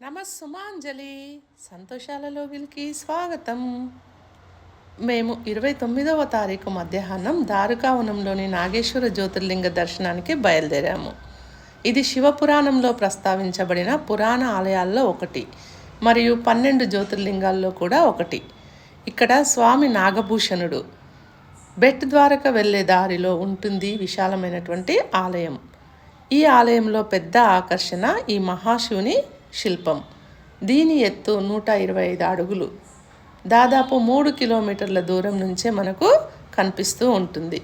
నమస్సుమాంజలి సుమాంజలి. సంతోషాలలోగిలికి స్వాగతం. మేము ఇరవై తొమ్మిదవ తారీఖు మధ్యాహ్నం దారుకావనంలోని నాగేశ్వర జ్యోతిర్లింగ దర్శనానికి బయలుదేరాము. ఇది శివపురాణంలో ప్రస్తావించబడిన పురాణ ఆలయాల్లో ఒకటి మరియు పన్నెండు జ్యోతిర్లింగాల్లో కూడా ఒకటి. ఇక్కడ స్వామి నాగభూషణుడు బెట్ ద్వారక వెళ్ళే దారిలో ఉంటుంది విశాలమైనటువంటి ఆలయం. ఈ ఆలయంలో పెద్ద ఆకర్షణ ఈ మహాశివుని శిల్పం. దీని ఎత్తు నూట ఇరవై ఐదు అడుగులు. దాదాపు మూడు కిలోమీటర్ల దూరం నుంచే మనకు కనిపిస్తూ ఉంటుంది.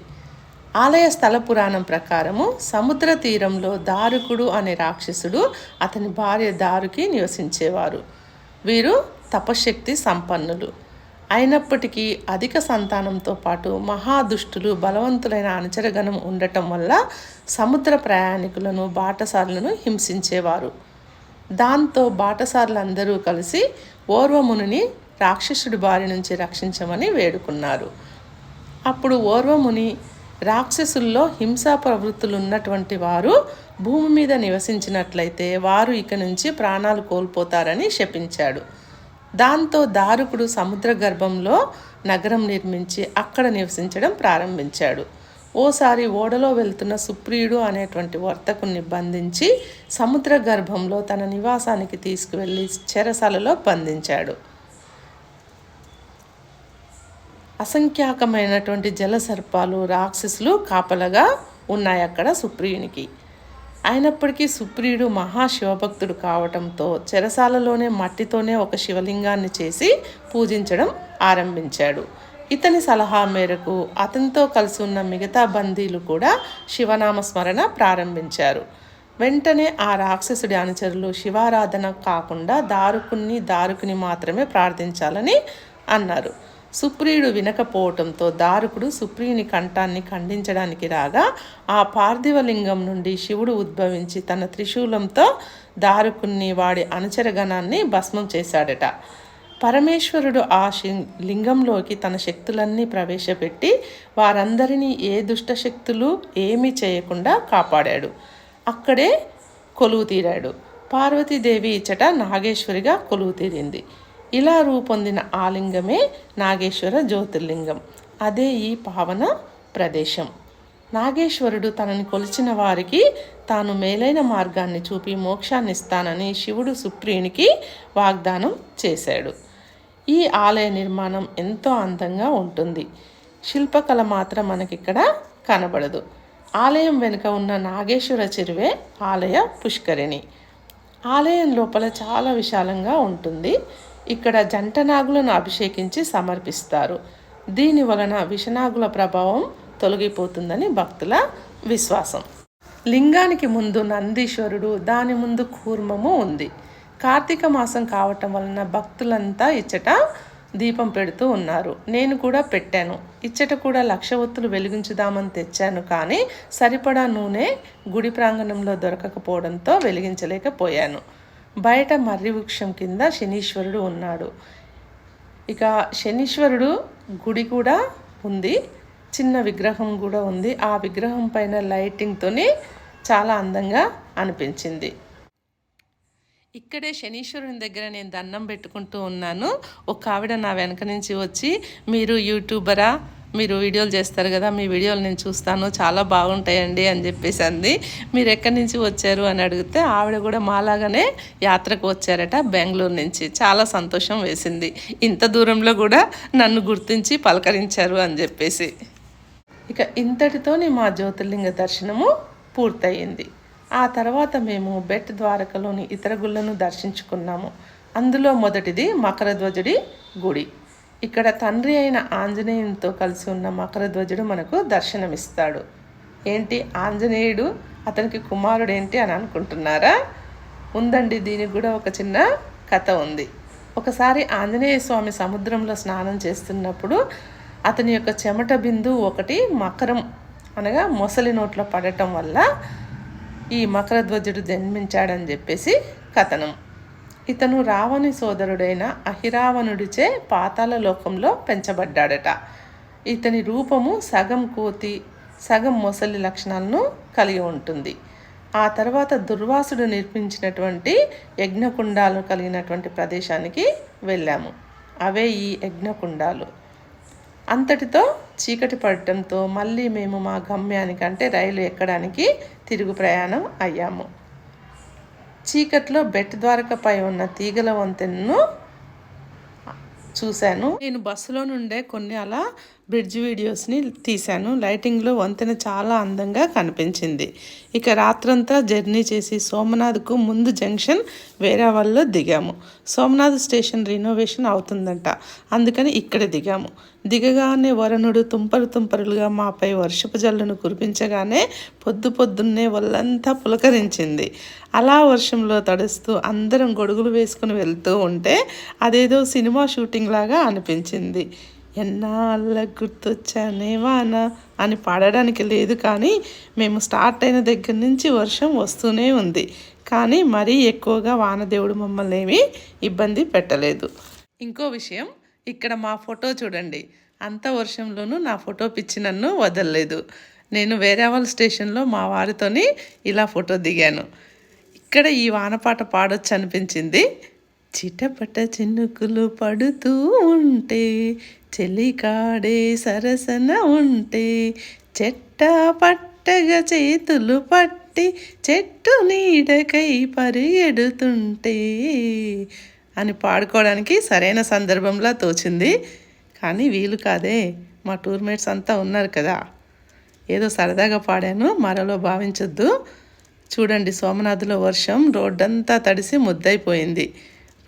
ఆలయ స్థల పురాణం ప్రకారము సముద్ర తీరంలో దారుకుడు అనే రాక్షసుడు అతని భార్య దారుకి నివసించేవారు. వీరు తపశక్తి సంపన్నులు. అయినప్పటికీ అధిక సంతానంతో పాటు మహాదుష్టులు బలవంతులైన అనుచరగణం ఉండటం వల్ల సముద్ర ప్రయాణికులను బాటసారులను హింసించేవారు. దాంతో బాటసారులందరూ కలిసి ఓర్వమునిని రాక్షసుడి బారి నుంచి రక్షించమని వేడుకున్నారు. అప్పుడు ఓర్వముని రాక్షసుల్లో హింసా ప్రవృత్తులు ఉన్నటువంటి వారు భూమి మీద నివసించినట్లయితే వారు ఇక నుంచి ప్రాణాలు కోల్పోతారని శపించాడు. దాంతో దారుకుడు సముద్ర గర్భంలో నగరం నిర్మించి అక్కడ నివసించడం ప్రారంభించాడు. ఓసారి ఓడలో వెళ్తున్న సుప్రియుడు అనేటువంటి వర్తకుని బంధించి సముద్ర గర్భంలో తన నివాసానికి తీసుకువెళ్ళి చెరసాలలో బంధించాడు. అసంఖ్యాకమైనటువంటి జలసర్పాలు రాక్షసులు కాపలగా ఉన్నాయి అక్కడ సుప్రియునికి. అయినప్పటికీ సుప్రియుడు మహాశివభక్తుడు కావటంతో చెరసాలలోనే మట్టితోనే ఒక శివలింగాన్ని చేసి పూజించడం ఆరంభించాడు. ఇతని సలహా మేరకు అతనితో కలిసి ఉన్న మిగతా బందీలు కూడా శివనామ స్మరణ ప్రారంభించారు. వెంటనే ఆ రాక్షసుడి అనుచరులు శివారాధన కాకుండా దారుకుని దారుకుని మాత్రమే ప్రార్థించాలని అన్నారు. సుప్రియుడు వినకపోవటంతో దారుకుడు సుప్రియుని కంఠాన్ని ఖండించడానికి రాగా ఆ పార్థివలింగం నుండి శివుడు ఉద్భవించి తన త్రిశూలంతో దారుకుని వాడి అనుచరగణాన్ని భస్మం చేశాడట. పరమేశ్వరుడు ఆ శి- లింగంలోకి తన శక్తులన్నీ ప్రవేశపెట్టి వారందరినీ ఏ దుష్ట శక్తులు ఏమీ చేయకుండా కాపాడాడు. అక్కడే కొలువు తీరాడు. పార్వతీదేవి ఇచ్చట నాగేశ్వరిగా కొలువు తీరింది. ఇలా రూపొందిన ఆ లింగమే నాగేశ్వర జ్యోతిర్లింగం. అదే ఈ పావన ప్రదేశం. నాగేశ్వరుడు తనని కొలిచిన వారికి తాను మేలైన మార్గాన్ని చూపి మోక్షాన్ని ఇస్తానని శివుడు సుప్రియునికి వాగ్దానం చేశాడు. ఈ ఆలయ నిర్మాణం ఎంతో అందంగా ఉంటుంది. శిల్పకళ మాత్రం మనకిక్కడ కనబడదు. ఆలయం వెనుక ఉన్న నాగేశ్వర చెరువే ఆలయ పుష్కరిణి. ఆలయం లోపల చాలా విశాలంగా ఉంటుంది. ఇక్కడ జంట నాగులను అభిషేకించి సమర్పిస్తారు. దీని వలన విషనాగుల ప్రభావం తొలగిపోతుందని భక్తుల విశ్వాసం. లింగానికి ముందు నందీశ్వరుడు దాని ముందు కూర్మము ఉంది. కార్తీక మాసం కావటం వలన భక్తులంతా ఇచ్చట దీపం పెడుతూ ఉన్నారు. నేను కూడా పెట్టాను. ఇచ్చట కూడా లక్ష ఒత్తులు వెలిగించుదామని తెచ్చాను కానీ సరిపడా నూనె గుడి ప్రాంగణంలో దొరకకపోవడంతో వెలిగించలేకపోయాను. బయట మర్రి వృక్షం కింద శనీశ్వరుడు ఉన్నాడు. ఇక శనీశ్వరుడు గుడి కూడా ఉంది. చిన్న విగ్రహం కూడా ఉంది. ఆ విగ్రహం పైన లైటింగ్తోని చాలా అందంగా అనిపించింది. ఇక్కడే శనీశ్వరుని దగ్గర నేను దండం పెట్టుకుంటూ ఉన్నాను. ఒక ఆవిడ నా వెనక నుంచి వచ్చి మీరు యూట్యూబరా? మీరు వీడియోలు చేస్తారు కదా మీ వీడియోలు నేను చూస్తాను చాలా బాగుంటాయండి అని చెప్పేసి అంది. మీరు ఎక్కడి నుంచి వచ్చారు? అని అడిగితే ఆవిడ కూడా మాలాగానే యాత్రకు వచ్చారట బెంగళూరు నుంచి. చాలా సంతోషం వేసింది. ఇంత దూరంలో కూడా నన్ను గుర్తించి పలకరించారు అని చెప్పేసి. ఇక ఇంతటితోని మా జ్యోతిర్లింగ దర్శనము పూర్తయింది. ఆ తర్వాత మేము బెట్ ద్వారకలోని ఇతర గుళ్ళను దర్శించుకున్నాము. అందులో మొదటిది మకరధ్వజుడి గుడి. ఇక్కడ తండ్రి అయిన ఆంజనేయునితో కలిసి ఉన్న మకరధ్వజుడు మనకు దర్శనమిస్తాడు. ఏంటి? ఆంజనేయుడు అతనికి కుమారుడు ఏంటి అని అనుకుంటున్నారా? ఉందండి దీనికి కూడా ఒక చిన్న కథ ఉంది. ఒకసారి ఆంజనేయ స్వామి సముద్రంలో స్నానం చేస్తున్నప్పుడు అతని యొక్క చెమట బిందు ఒకటి మకరం అనగా మొసలి నోట్లో పడటం వల్ల ఈ మకరధ్వజుడు జన్మించాడని చెప్పేసి కథనం. ఇతను రావణి సోదరుడైన అహిరావణుడిచే పాతాల లోకంలో పెంచబడ్డాడట. ఇతని రూపము సగం కోతి సగం మొసలి లక్షణాలను కలిగి ఉంటుంది. ఆ తర్వాత దుర్వాసుడు నిర్మించినటువంటి యజ్ఞకుండాలు కలిగినటువంటి ప్రదేశానికి వెళ్ళాము. అవే ఈ యజ్ఞకుండాలు. అంతటితో చీకటి పడటంతో మళ్ళీ మేము మా గమ్యానికి అంటే రైలు ఎక్కడానికి తిరుగు ప్రయాణం అయ్యాము. చీకట్లో బెట్ ద్వారకపై ఉన్న తీగల వంతెనను చూశాను. నేను బస్సులో నుండే కొన్ని అలా బ్రిడ్జ్ వీడియోస్ని తీశాను. లైటింగ్లో వంతెన చాలా అందంగా కనిపించింది. ఇక రాత్రంతా జర్నీ చేసి సోమనాథ్కు ముందు జంక్షన్ వేరేవాళ్ళలో దిగాము. సోమనాథ్ స్టేషన్ రినోవేషన్ అవుతుందంట. అందుకని ఇక్కడ దిగాము. దిగగానే వరుణుడు తుంపరు తుంపరులుగా మాపై వర్షపు జల్లును కురిపించగానే పొద్దు పొద్దున్నే వల్లంతా పులకరించింది. అలా వర్షంలో తడుస్తూ అందరం గొడుగులు వేసుకుని వెళ్తూ ఉంటే అదేదో సినిమా షూటింగ్ లాగా అనిపించింది. ఎన్నాళ్ళ గుర్తొచ్చానే వాన అని పాడడానికి లేదు కానీ మేము స్టార్ట్ అయిన దగ్గర నుంచి వర్షం వస్తూనే ఉంది. కానీ మరీ ఎక్కువగా వానదేవుడు మమ్మల్ని ఏమీ ఇబ్బంది పెట్టలేదు. ఇంకో విషయం ఇక్కడ మా ఫోటో చూడండి. అంత వర్షంలోనూ నా ఫోటో పిచ్చి నన్ను వదలలేదు. నేను వేరేవాళ్ళ స్టేషన్లో మా వారితోని ఇలా ఫోటో దిగాను. ఇక్కడ ఈ వానపాట పాడొచ్చు అనిపించింది చిటపట చినుకులు పడుతూ ఉంటే చెలికాడే సరసన ఉంటే చెట్ట పట్టగా చేతులు పట్టి చెట్టు నీడకై పరిగెడుతుంటే అని పాడుకోవడానికి సరైన సందర్భంలా తోచింది. కానీ వీలు కాదే మా టూర్మేట్స్ అంతా ఉన్నారు కదా. ఏదో సరదాగా పాడాను మరలో భావించొద్దు. చూడండి సోమనాథ్లో వర్షం రోడ్డంతా తడిసి ముద్దైపోయింది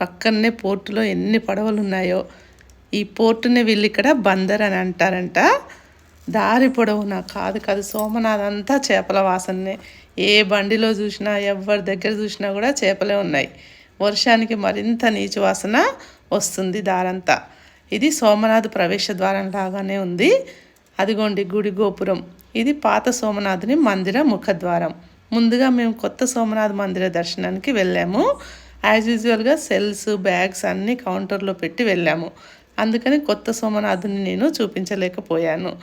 పక్కనే పోర్టులో ఎన్ని పడవలు ఉన్నాయో ఈ పోర్టుని వీళ్ళు ఇక్కడ బందర్ అని అంటారంట. దారి పొడవునా కాదు కాదు సోమనాథ్ అంతా చేపల వాసనే ఏ బండిలో చూసినా ఎవరి దగ్గర చూసినా కూడా చేపలే ఉన్నాయి. వర్షానికి మరింత నీచు వాసన వస్తుంది దారంతా. ఇది సోమనాథ్ ప్రవేశ ద్వారం లాగానే ఉంది. అదిగోండి గుడి గోపురం. ఇది పాత సోమనాథుని మందిర ముఖద్వారం ముందుగా మేము కొత్త సోమనాథ్ మందిర దర్శనానికి వెళ్ళాము. యాజ్ యూజువల్గా సెల్స్ బ్యాగ్స్ అన్నీ కౌంటర్లో పెట్టి వెళ్ళాము. అందుకని కొత్త సోమనాథుని నేను చూపించలేకపోయాను.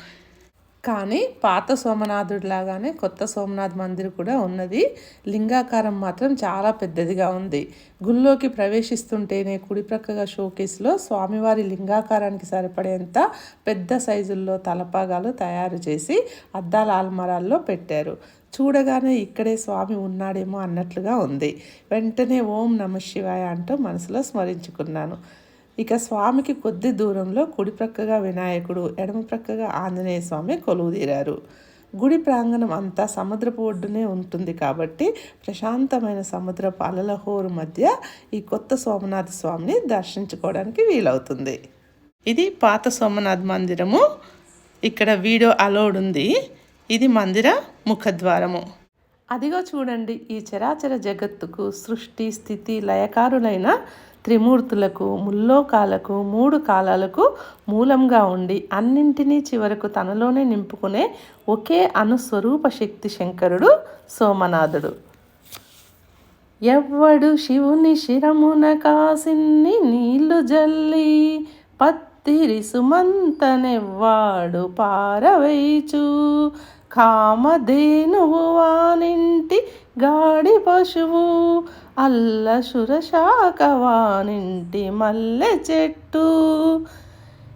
కానీ పాత సోమనాథుడిలాగానే కొత్త సోమనాథ్ మందిర్ కూడా ఉన్నది. లింగాకారం మాత్రం చాలా పెద్దదిగా ఉంది. గుళ్ళోకి ప్రవేశిస్తుంటేనే కుడిప్రక్కగా షోకేస్లో స్వామివారి లింగాకారానికి సరిపడేంత పెద్ద సైజుల్లో తలపాగాలు తయారు చేసి అద్దాల ఆల్మరాల్లో పెట్టారు. చూడగానే ఇక్కడే స్వామి ఉన్నాడేమో అన్నట్లుగా ఉంది. వెంటనే ఓం నమ శివాయ అంటూ మనసులో స్మరించుకున్నాను. ఇక స్వామికి కొద్ది దూరంలో కుడి ప్రక్కగా వినాయకుడు ఎడమ ప్రక్కగా ఆంజనేయ స్వామి కొలువుదీరారు. గుడి ప్రాంగణం అంతా సముద్రపు ఒడ్డునే ఉంటుంది కాబట్టి ప్రశాంతమైన సముద్ర అలల హోరు మధ్య ఈ కొత్త సోమనాథ స్వామిని దర్శించుకోవడానికి వీలవుతుంది. ఇది పాత సోమనాథ్ మందిరము. ఇక్కడ వీడియో అలౌడ్ ఉంది. ఇది మందిర ముఖద్వారము. అదిగో చూడండి ఈ చరాచర జగత్తుకు సృష్టి స్థితి లయకారులైన త్రిమూర్తులకు ముల్లోకాలకు మూడు కాలాలకు మూలంగా ఉండి అన్నింటినీ చివరకు తనలోనే నింపుకునే ఒకే అనుస్వరూప శక్తి శంకరుడు సోమనాథుడు. ఎవ్వడు శివుని శిరమున కాసిన్ని నీళ్ళు జల్లి పత్తిరి సుమంతనెవ్వాడు పారవైచూ కామధేనువు వానింటి గాడి పశువు అల్ల శురశాఖ వానింటి మల్లె చెట్టు.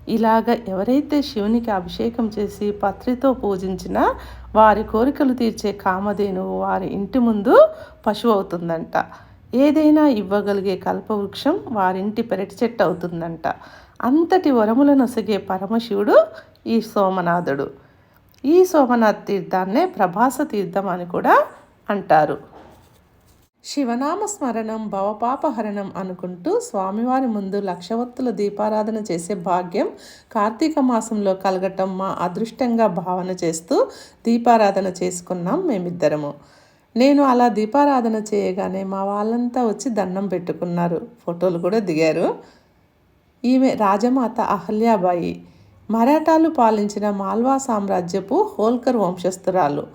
ఇలాగ ఎవరైతే శివునికి అభిషేకం చేసి పత్రితో పూజించినా వారి కోరికలు తీర్చే కామధేనువు వారి ఇంటి ముందు పశువు అవుతుందంట. ఏదైనా ఇవ్వగలిగే కల్పవృక్షం వారింటి పెరటి చెట్టు అవుతుందంట. అంతటి వరములను నొసగే పరమశివుడు ఈ సోమనాథుడు. ఈ సోమనాథ్ తీర్థాన్నే ప్రభాస తీర్థం అని కూడా అంటారు. శివనామ స్మరణం భవపాపహరణం అనుకుంటూ స్వామివారి ముందు లక్షవత్తుల దీపారాధన చేసే భాగ్యం కార్తీక మాసంలో కలగటం మా అదృష్టంగా భావన చేస్తూ దీపారాధన చేసుకున్నాం మేమిద్దరము. నేను అలా దీపారాధన చేయగానే మా వాళ్ళంతా వచ్చి దండం పెట్టుకున్నారు. ఫోటోలు కూడా దిగారు. ఈమె రాజమాత అహల్యాబాయి మరాఠాలు పాలించిన మాల్వా సామ్రాజ్యపు హోల్కర్ వంశస్థురాలు.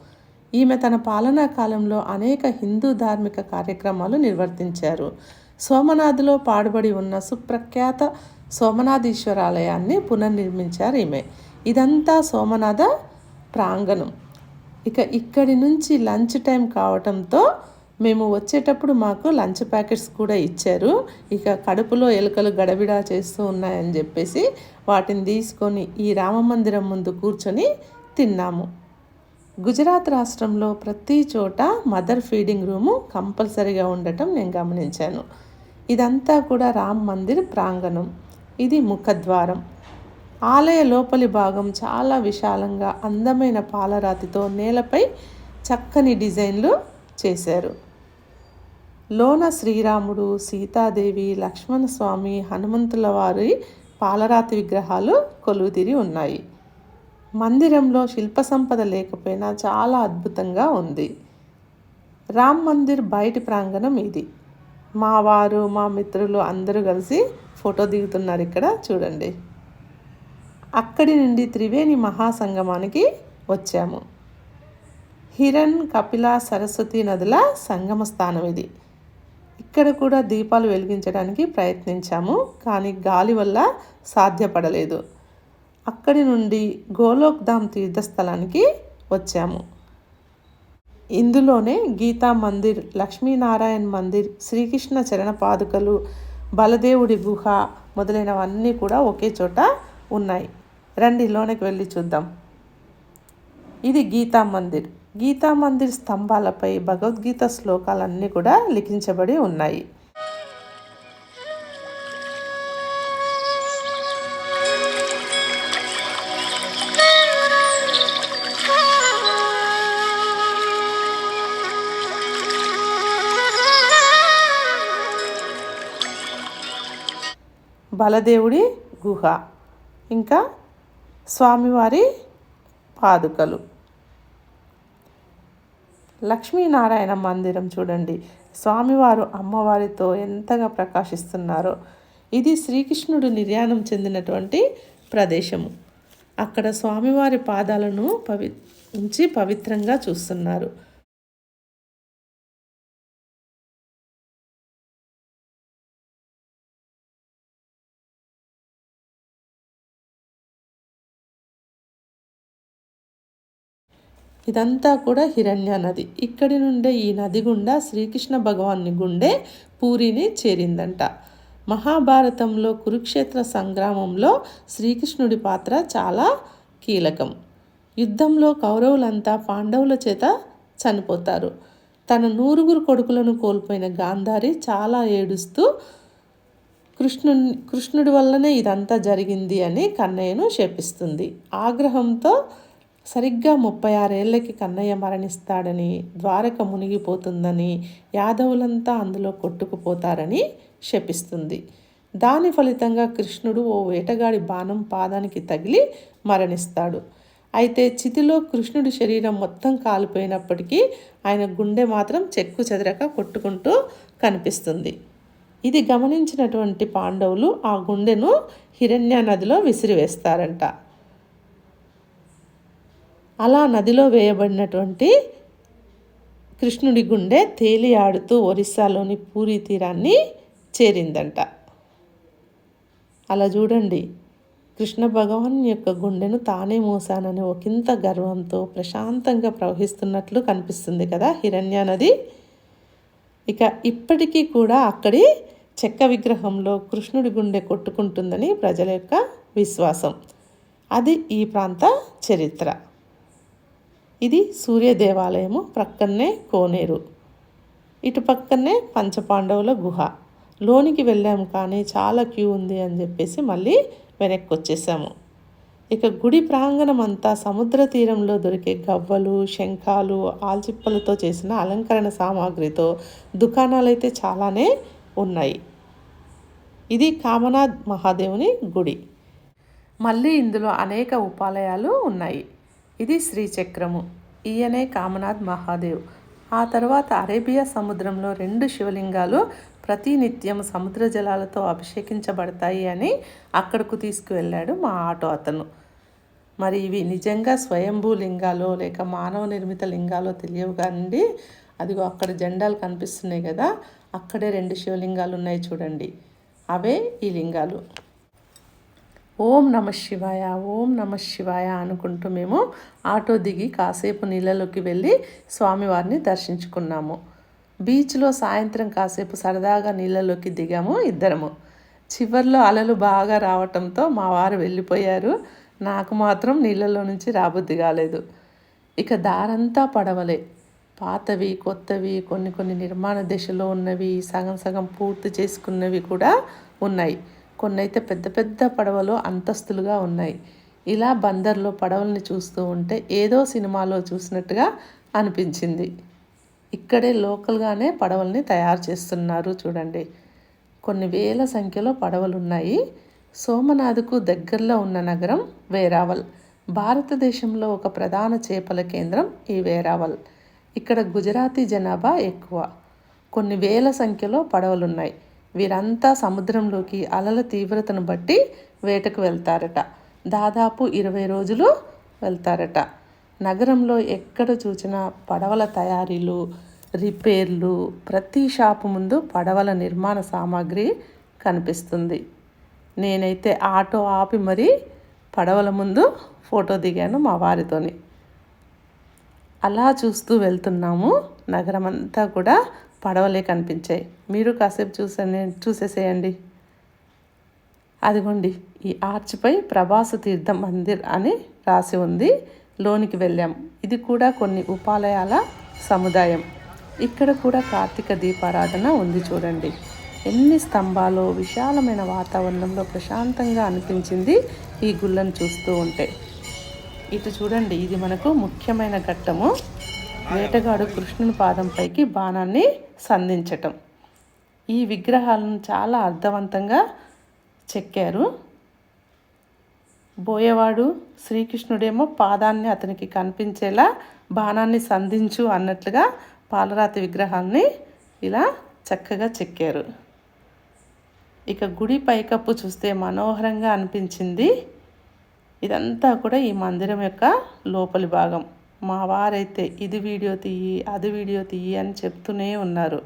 ఈమె తన పాలనా కాలంలో అనేక హిందూ ధార్మిక కార్యక్రమాలు నిర్వర్తించారు. సోమనాథ్లో పాడుబడి ఉన్న సుప్రఖ్యాత సోమనాథీశ్వరాలయాన్ని పునర్నిర్మించారు ఈమె. ఇదంతా సోమనాథ ప్రాంగణం. ఇక ఇక్కడి నుంచి లంచ్ టైం కావటంతో మేము వచ్చేటప్పుడు మాకు లంచ్ ప్యాకెట్స్ కూడా ఇచ్చారు. ఇక కడుపులో ఎలుకలు గడబిడా చేస్తూ ఉన్నాయని చెప్పేసి వాటిని తీసుకొని ఈ రామ మందిరం ముందు కూర్చొని తిన్నాము. గుజరాత్ రాష్ట్రంలో ప్రతి చోట మదర్ ఫీడింగ్ రూము కంపల్సరీగా ఉండటం నేను గమనించాను. ఇదంతా కూడా రామ్ మందిర్ ప్రాంగణం. ఇది ముఖద్వారం. ఆలయ లోపలి భాగం చాలా విశాలంగా అందమైన పాలరాతితో నేలపై చక్కని డిజైన్లు చేశారు. లోన శ్రీరాముడు సీతాదేవి లక్ష్మణస్వామి హనుమంతుల వారి పాలరాతి విగ్రహాలు కొలువుతిరి ఉన్నాయి. మందిరంలో శిల్ప సంపద లేకపోయినా చాలా అద్భుతంగా ఉంది. రామ్ మందిర్ బయటి ప్రాంగణం ఇది. మా వారు మా మిత్రులు అందరూ కలిసి ఫోటో దిగుతున్నారు ఇక్కడ చూడండి. అక్కడి నుండి త్రివేణి మహాసంగమానికి వచ్చాము. హిరణ్ కపిల సరస్వతి నదుల సంగమ స్థానం ఇది. ఇక్కడ కూడా దీపాలు వెలిగించడానికి ప్రయత్నించాము కానీ గాలి వల్ల సాధ్యపడలేదు. అక్కడి నుండి గోలోక్ధామ్ తీర్థస్థలానికి వచ్చాము. ఇందులోనే గీతా మందిర్ లక్ష్మీనారాయణ మందిర్ శ్రీకృష్ణ చరణ పాదుకలు బలదేవుడి గుహ మొదలైనవన్నీ కూడా ఒకే చోట ఉన్నాయి. రండి లోనికి వెళ్ళి చూద్దాం. ఇది గీతా మందిర్. గీతా మందిర్ స్తంభాలపై భగవద్గీత శ్లోకాలన్నీ కూడా లిఖించబడి ఉన్నాయి. బలదేవుడి గుహ. ఇంకా స్వామివారి పాదుకలు. లక్ష్మీనారాయణ మందిరం చూడండి. స్వామివారు అమ్మవారితో ఎంతగా ప్రకాశిస్తున్నారో. ఇది శ్రీకృష్ణుడు నిర్యాణం చెందినటువంటి ప్రదేశము. అక్కడ స్వామివారి పాదాలను పవి ఉంచి పవిత్రంగా చూస్తున్నారు. ఇదంతా కూడా హిరణ్య నది. ఇక్కడి నుండే ఈ నది గుండా శ్రీకృష్ణ భగవాన్ని గుండె పూరిని చేరిందంట. మహాభారతంలో కురుక్షేత్ర సంగ్రామంలో శ్రీకృష్ణుడి పాత్ర చాలా కీలకం. యుద్ధంలో కౌరవులంతా పాండవుల చేత చనిపోతారు. తన నూరుగురు కొడుకులను కోల్పోయిన గాంధారి చాలా ఏడుస్తూ కృష్ణుని కృష్ణుడి వల్లనే ఇదంతా జరిగింది అని కన్నయ్యను శపిస్తుంది. ఆగ్రహంతో సరిగ్గా ముప్పై ఆరేళ్ళకి కన్నయ్య మరణిస్తాడని ద్వారక మునిగిపోతుందని యాదవులంతా అందులో కొట్టుకుపోతారని శపిస్తుంది. దాని ఫలితంగా కృష్ణుడు ఓ వేటగాడి బాణం పాదానికి తగిలి మరణిస్తాడు. అయితే చితిలో కృష్ణుడి శరీరం మొత్తం కాలిపోయినప్పటికీ ఆయన గుండె మాత్రం చెక్కు చెదరక కొట్టుకుంటూ కనిపిస్తుంది. ఇది గమనించినటువంటి పాండవులు ఆ గుండెను హిరణ్య నదిలో విసిరివేస్తారంట. అలా నదిలో వేయబడినటువంటి కృష్ణుడి గుండె తేలి ఆడుతూ ఒరిస్సాలోని పూరి తీరాన్ని చేరిందంట. అలా చూడండి. కృష్ణ భగవాన్ యొక్క గుండెను తానే మోసానని ఒకంత గర్వంతో ప్రశాంతంగా ప్రవహిస్తున్నట్లు కనిపిస్తుంది కదా హిరణ్య నది. ఇక ఇప్పటికీ కూడా అక్కడి చెక్క విగ్రహంలో కృష్ణుడి గుండె కొట్టుకుంటుందని ప్రజల యొక్క విశ్వాసం. అది ఈ ప్రాంత చరిత్ర. ఇది సూర్య దేవాలయము ప్రక్కనే కోనేరు. ఇటు పక్కనే పంచపాండవుల గుహ. లోనికి వెళ్ళాము కానీ చాలా క్యూ ఉంది అని చెప్పేసి మళ్ళీ వెనక్కి వచ్చేసాము ఇక గుడి ప్రాంగణం అంతా సముద్ర తీరంలో దొరికే గవ్వలు శంఖాలు ఆల్చిప్పలతో చేసిన అలంకరణ సామాగ్రితో దుకాణాలు అయితే చాలానే ఉన్నాయి. ఇది కామనాథ్ మహాదేవుని గుడి. మళ్ళీ ఇందులో అనేక ఉపాలయాలు ఉన్నాయి. ఇది శ్రీచక్రము. ఈయనే కామనాథ్ మహాదేవ్. ఆ తర్వాత అరేబియా సముద్రంలో రెండు శివలింగాలు ప్రతినిత్యం సముద్ర జలాలతో అభిషేకించబడతాయి అని అక్కడకు తీసుకువెళ్ళాడు మా ఆటో అతను. మరి ఇవి నిజంగా స్వయంభూ లింగాలో లేక మానవ నిర్మిత లింగాలో తెలియవు కానీ అదిగో అక్కడ జెండాలు కనిపిస్తున్నాయి కదా అక్కడే రెండు శివలింగాలు ఉన్నాయి చూడండి. అవే ఈ లింగాలు. ఓం నమ శివాయ ఓం నమ శివాయ అనుకుంటూ మేము ఆటో దిగి కాసేపు నీళ్ళలోకి వెళ్ళి స్వామివారిని దర్శించుకున్నాము. బీచ్లో సాయంత్రం కాసేపు సరదాగా నీళ్ళలోకి దిగాము ఇద్దరము. చివర్లో అలలు బాగా రావటంతో మా వారు వెళ్ళిపోయారు. నాకు మాత్రం నీళ్ళలో నుంచి రాబుద్ది కాలేదు. ఇక దారంతా పడవలే. పాతవి కొత్తవి కొన్ని కొన్ని నిర్మాణ దశలో ఉన్నవి సగం సగం పూర్తి చేసుకున్నవి కూడా ఉన్నాయి. కొన్ని అయితే పెద్ద పెద్ద పడవలు అంతస్తులుగా ఉన్నాయి. ఇలా బందర్లో పడవల్ని చూస్తూ ఉంటే ఏదో సినిమాలో చూసినట్టుగా అనిపించింది. ఇక్కడే లోకల్గానే పడవల్ని తయారు చేస్తున్నారు చూడండి. కొన్ని వేల సంఖ్యలో పడవలు ఉన్నాయి సోమనాథ్కు దగ్గరలో ఉన్న నగరం వేరావల్. భారతదేశంలో ఒక ప్రధాన చేపల కేంద్రం ఈ వేరావల్. ఇక్కడ గుజరాతీ జనాభా ఎక్కువ. కొన్ని వేల సంఖ్యలో పడవలున్నాయి. వీరంతా సముద్రంలోకి అలల తీవ్రతను బట్టి వేటకు వెళ్తారట. దాదాపు ఇరవై రోజులు వెళ్తారట. నగరంలో ఎక్కడ చూసినా పడవల తయారీలు రిపేర్లు ప్రతి షాపు ముందు పడవల నిర్మాణ సామాగ్రి కనిపిస్తుంది. నేనైతే ఆటో ఆపి మరీ పడవల ముందు ఫోటో దిగాను మా వారితోని. అలా చూస్తూ వెళ్తున్నాము. నగరం అంతా కూడా పడవలే కనిపించాయి. మీరు కాసేపు చూసే చూసేసేయండి. అదిగోండి ఈ ఆర్చ్పై ప్రభాసు తీర్థం మందిర్ అని రాసి ఉంది. లోనికి వెళ్ళాం. ఇది కూడా కొన్ని ఉపాలయాల సముదాయం. ఇక్కడ కూడా కార్తీక దీపారాధన ఉంది చూడండి. ఎన్ని స్తంభాలు విశాలమైన వాతావరణంలో ప్రశాంతంగా అనిపించింది ఈ గుళ్ళను చూస్తూ ఉంటే. ఇటు చూడండి ఇది మనకు ముఖ్యమైన ఘట్టము. వేటగాడు కృష్ణుని పాదంపైకి బాణాన్ని సంధించటం. ఈ విగ్రహాలను చాలా అర్థవంతంగా చెక్కారు. బోయేవాడు శ్రీకృష్ణుడేమో పాదాన్ని అతనికి కనిపించేలా బాణాన్ని సంధించు అన్నట్లుగా పాలరాతి విగ్రహాన్ని ఇలా చక్కగా చెక్కారు. ఇక గుడి పైకప్పు చూస్తే మనోహరంగా అనిపించింది. ఇదంతా కూడా ఈ మందిరం యొక్క లోపలి భాగం. మా వారైతే ఇది వీడియో తీయి అది వీడియో తీయి అని చెప్తూనే ఉన్నారు.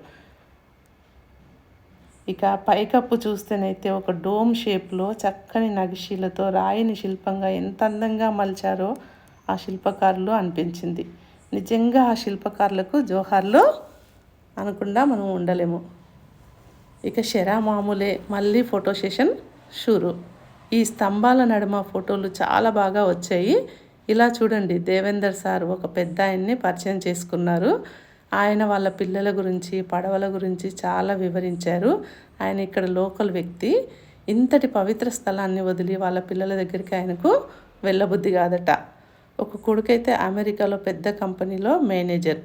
ఇక పైకప్పు చూస్తేనైతే ఒక డోమ్ షేప్లో చక్కని నగిశీలతో రాయిని శిల్పంగా ఎంత అందంగా మలిచారో ఆ శిల్పకారులు అనిపించింది. నిజంగా ఆ శిల్పకారులకు జోహార్లు అనకుండా మనం ఉండలేము. ఇక షెరా మామూలే మళ్ళీ ఫోటో సెషన్ షూరు. ఈ స్తంభాల నడుమ ఫోటోలు చాలా బాగా వచ్చాయి. ఇలా చూడండి దేవేందర్ సార్ ఒక పెద్ద ఆయన్ని పరిచయం చేసుకున్నారు. ఆయన వాళ్ళ పిల్లల గురించి పడవల గురించి చాలా వివరించారు. ఆయన ఇక్కడ లోకల్ వ్యక్తి. ఇంతటి పవిత్ర స్థలాన్ని వదిలి వాళ్ళ పిల్లల దగ్గరికి ఆయనకు వెళ్ళబుద్ధి కాదట. ఒక కొడుకైతే అమెరికాలో పెద్ద కంపెనీలో మేనేజర్.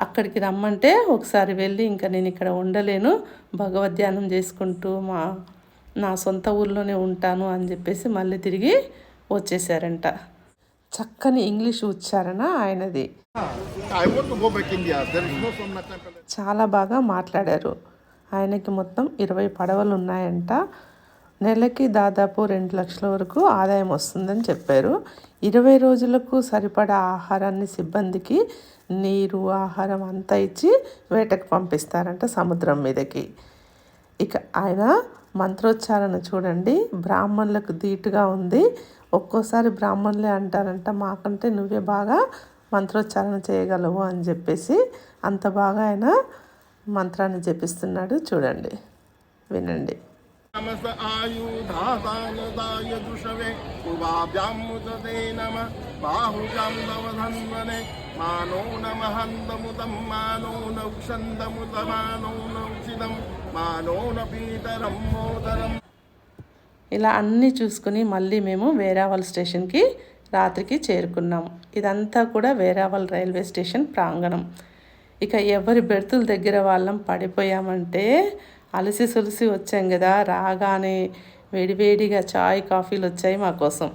అక్కడికి రమ్మంటే ఒకసారి వెళ్ళి ఇంకా నేను ఇక్కడ ఉండలేను భగవద్ధ్యానం చేసుకుంటూ మా నా సొంత ఊర్లోనే ఉంటాను అని చెప్పేసి మళ్ళీ తిరిగి వచ్చేసారంట చక్కని ఇంగ్లీష్ ఉచ్చారణ ఆయనది. చాలా బాగా మాట్లాడారు. ఆయనకి మొత్తం ఇరవై పడవలు ఉన్నాయంట. నెలకి దాదాపు రెండు లక్షల వరకు ఆదాయం వస్తుందని చెప్పారు. ఇరవై రోజులకు సరిపడా ఆహారాన్ని సిబ్బందికి నీరు ఆహారం అంతా ఇచ్చి వేటకు పంపిస్తారంట సముద్రం మీదకి. ఇక ఆయన మంత్రోచ్చారణ చూడండి. బ్రాహ్మణులకు ధీటుగా ఉంది. ఒక్కోసారి బ్రాహ్మణులే అంటారంట మాకంటే నువ్వే బాగా మంత్రోచ్చారణ చేయగలవు అని చెప్పేసి. అంత బాగా ఆయన మంత్రాన్ని జపిస్తున్నాడు. చూడండి. వినండి. नमस आयुधाताय दुषवे उभाभ्यामुदते नम बाहुजां नवधन्वने मानो नमहन्तमुदं मानो नौषन्दमुदमानो नौषिदं मानो न पीतरं मोदरम् ఇలా అన్నీ చూసుకుని మళ్ళీ మేము వేరావల్ స్టేషన్కి రాత్రికి చేరుకున్నాం ఇదంతా కూడా వేరావల్ రైల్వే స్టేషన్ ప్రాంగణం ఇక ఎవరి బెర్తుల దగ్గర వాళ్ళం పడిపోయామంటే అలసి సులిసి వచ్చాం కదా రాగానే వేడివేడిగా చాయ్ కాఫీలు వచ్చాయి మా కోసం.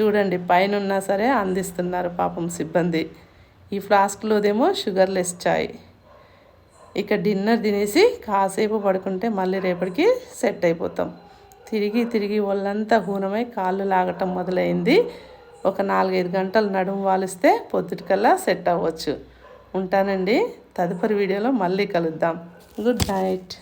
చూడండి పైన ఉన్నా సరే అందిస్తున్నారు పాపం సిబ్బంది. ఈ ఫ్లాస్క్లోదేమో షుగర్లెస్ చాయ్. ఇక డిన్నర్ తినేసి కాసేపు పడుకుంటే మళ్ళీ రేపటికి సెట్ అయిపోతాం. తిరిగి తిరిగి ఒళ్ళంతా హూనమై కాళ్ళు లాగటం మొదలైంది. ఒక నాలుగైదు గంటలు నడుము వాలిస్తే పొద్దుటికల్లా సెట్ అవ్వచ్చు. ఉంటానండి. తదుపరి వీడియోలో మళ్ళీ కలుద్దాం. Good night.